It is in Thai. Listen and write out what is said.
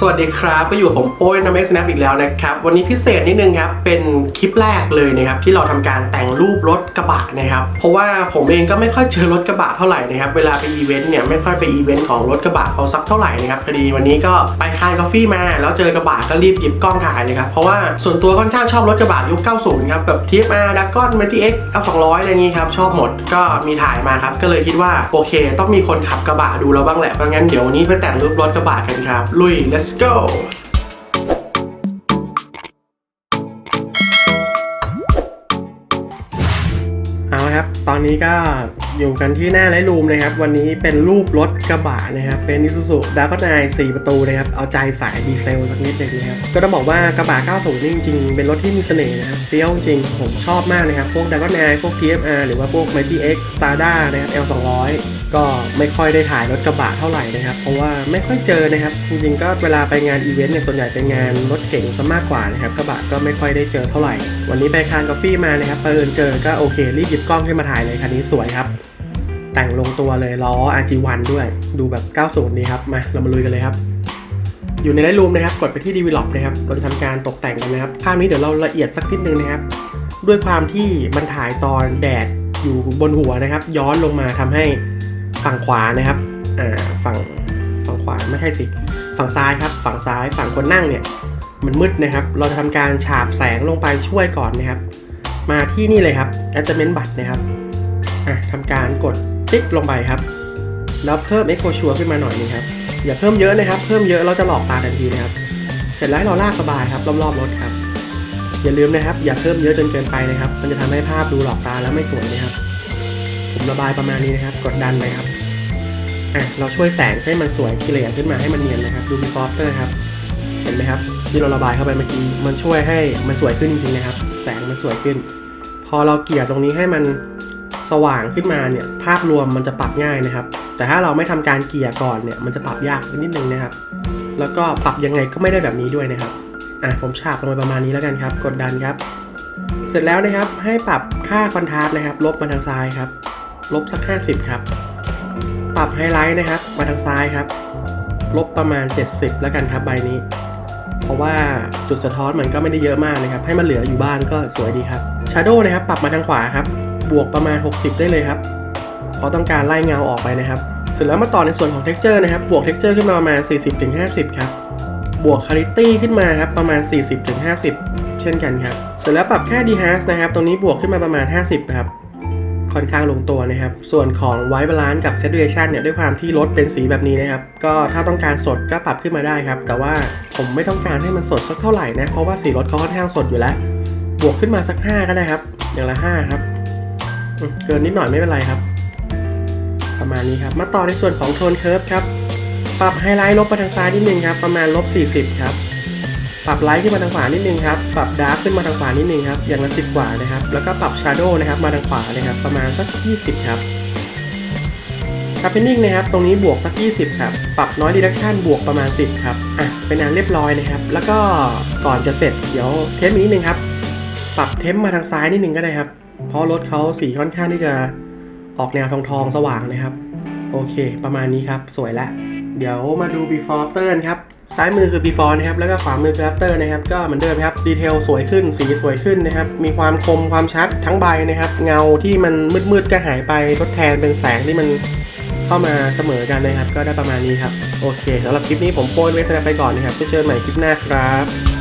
สวัสดีครับก็อยู่กับผมโป้ยน้ำเอ็กซ์แนปอีกแล้วนะครับวันนี้พิเศษนิดนึงครับเป็นคลิปแรกเลยนะครับที่เราทำการแต่งรูปรถกระบะนะครับเพราะว่าผมเองก็ไม่ค่อยเจอรถกระบะเท่าไหร่นะครับเวลาไปอีเวนต์เนี่ยไม่ค่อยไปอีเวนต์ของรถกระบะเขาสักเท่าไหร่นะครับพอดีวันนี้ก็ไปคานกาแฟมา แล้วเจอกระบะก็รีบหยิบกล้องถ่ายเลยครับเพราะว่าส่วนตัวค่อนข้างชอบรถกระบะยุค 90 ครับแบบ TFR d a g o n m t x L200 อะไรอย่างงี้ครับชอบหมดก็มีถ่ายมาครับก็เลยคิดว่าโอเค ต้องมีคนขับกระบะดูแล้วบ้างแหละเพราะงั้นเดี๋ยววันนี้ไปแต่งรูปรถกระบะกันครับลุย let's Let's go! อนนี้ก็อยู่กันที่หน้าไลท์รูมนะครับ วันนี้เป็นรูปรถกระบะนะครับ เป็น Isuzu d a r k n i 4ประตูนะครับ เอาใจสายดีเซลสักนิดหนึงนะครับ ก็ต้องบอกว่ากระบะ90นี่จริงๆ เป็นรถที่มีเสน่ห์นะครับเฟี้ยวจริง ผมชอบมากนะครับ พวก d a r k n i พวก TFR หรือว่าพวก Mighty X Stada นะครับ L200 ก็ไม่ค่อยได้ถ่ายรถกระบะเท่าไหร่นะครับ เพราะว่าไม่ค่อยเจอนะครับ จริงๆ ก็เวลาไปงานอีเวนต์เนี่ยส่วนใหญ่เป็นงานรถเก๋งซะมากกว่านะครับกระบะก็ไม่ค่อยได้เจอเท่าไหร่ วันนี้ไปคานกาแฟมานะครับเปิดเจอก็โอเครีบหยิบกล้องขึ้นมาถ่ายเลยคันนี้สวยครับ แต่งลงตัวเลยล้อ RG1 ด้วย ดูแบบ 90 นี้ครับ มาเรามาลุยกันเลยครับ อยู่ในไลท์รูมนะครับ กดไปที่ Develop นะครับ เราจะทำการตกแต่งกันนะครับ ภาพนี้เดี๋ยวเราละเอียดสักนิดนึงนะครับ ด้วยความที่มันถ่ายตอนแดดอยู่บนหัวนะครับ ย้อนลงมาทำให้ฝั่งขวานะครับอ่าฝั่งฝั่งขวาไม่ใช่สิ ฝั่งซ้ายครับ ฝั่งซ้ายฝั่งคนนั่งเนี่ยมันมืดนะครับ เราจะทำการฉาบแสงลงไปช่วยก่อนนะครับ มาที่นี่เลยครับ Adjustment บัตนะครับ อะทำการกดติ๊กลงไปครับ แล้วเพิ่ม Echo Show ขึ้นมาหน่อยนึงครับ อย่าเพิ่มเยอะนะครับ เพิ่มเยอะเราจะหลอกตาทันทีนะครับ เสร็จแล้วเราลากสบายครับรอบๆรถครับ อย่าลืมนะครับ อย่าเพิ่มเยอะจนเกินไปนะครับ มันจะทำให้ภาพดูหลอกตาแล้วไม่สวยนะครับ ผมระบายประมาณนี้นะครับ กดดันไปครับอะเราช่วยแสงให้มันสวยเคลียขึ้นมาให้มันเนียนนะครับ ดู before after ครับ เห็นไหมครับ ที่เราระบายเข้าไปเมื่อกี้ มันช่วยให้มันสวยขึ้นจริงๆนะครับ แสงมันสวยขึ้น พอเราเกลี่ยตรงนี้ให้มัน สว่างขึ้นมาเนี่ยภาพรวมมันจะปรับง่ายนะครับ แต่ถ้าเราไม่ทำการเกลี่ยก่อนเนี่ยมันจะปรับยากนิดนึงนะครับ แล้วก็ปรับยังไงก็ไม่ได้แบบนี้ด้วยนะครับอะผมฉาบลงไปประมาณนี้แล้วกันครับ กดดันครับ เสร็จแล้วนะครับให้ปรับค่าคอนทราสต์นะครับ ลบมาทางซ้ายครับ ลบสัก 50 ครับ ปรับไฮไลท์นะครับ มาทางซ้ายครับ ลบประมาณ 70 แล้วกันครับใบนี้ เพราะว่าจุดสะท้อนมันก็ไม่ได้เยอะมากนะครับ ให้มันเหลืออยู่บ้างก็สวยดีครับ Shadow นะครับ ปรับมาทางขวาครับ บวกประมาณ 60 ได้เลยครับเพราะต้องการไล่เงาออกไปนะครับ เสร็จแล้วมาต่อในส่วนของ Texture นะครับ บวก Texture ขึ้นมาประมาณ 40-50 ครับ บวก Quality ขึ้นมาครับประมาณ 40-50 เช่นกันครับ เสร็จแล้วปรับแค่ Dehaz นะครับ ตรงนี้บวกขึ้นมาประมาณ 50 ครับค่อนข้างลงตัวนะครับ ส่วนของ White Balance กับ Saturation เนี่ยด้วยความที่รถเป็นสีแบบนี้นะครับ ก็ถ้าต้องการสดก็ปรับขึ้นมาได้ครับ แต่ว่าผมไม่ต้องการให้มันสดสักเท่าไหร่นะ เพราะว่าสีรถเขาค่อนข้างสดอยู่แล้ว บวกขึ้นมาสัก 5 ก็ได้ครับ อย่างละ 5 ครับ เกินนิดหน่อยไม่เป็นไรครับ ประมาณนี้ครับ มาต่อในส่วนของโทนเคิร์ฟครับ ปรับไฮไลท์ลบมาทางซ้ายนิดนึงครับ ประมาณลบ40 ครับ ปรับไลท์ขึ้นมาทางขวานิดนึงครับ ปรับดาร์กขึ้นมาทางขวานิดนึงครับ อย่างละสิบกว่านะครับ แล้วก็ปรับชาร์โดนะครับ มาทางขวาเลยครับ ประมาณสัก 20 ครับคาเพนนิ่งนะครับ ตรงนี้บวกสัก 20 ครับ ปรับน้อยดีดักชันบวกประมาณ 10 ครับ อะ เป็นอันเรียบร้อยนะครับ แล้วก็ก่อนจะเสร็จ เดี๋ยวเทมอีกนิดนึงครับ ปรับเทมมาทางซ้ายนิดนึงก็ได้ครับ เพราะรถเขาสีค่อนข้างที่จะออกแนวทองทองสว่างนะครับ โอเค ประมาณนี้ครับ สวยแล้วเดี๋ยวมาดู before after ครับ ซ้ายมือคือ before นะครับ แล้วก็ขวามือคือ after นะครับ ก็เหมือนเดิมครับ ดีเทลสวยขึ้น สีสวยขึ้นนะครับ มีความคมความชัดทั้งใบนะครับ เงาที่มันมืดๆก็หายไป ทดแทนเป็นแสงที่มันเข้ามาเสมอกันนะครับ ก็ได้ประมาณนี้ครับ โอเคสำหรับคลิปนี้ผมโปรยไว้สำหรับไปก่อนนะครับไว้เจอกันใหม่คลิปหน้าครับ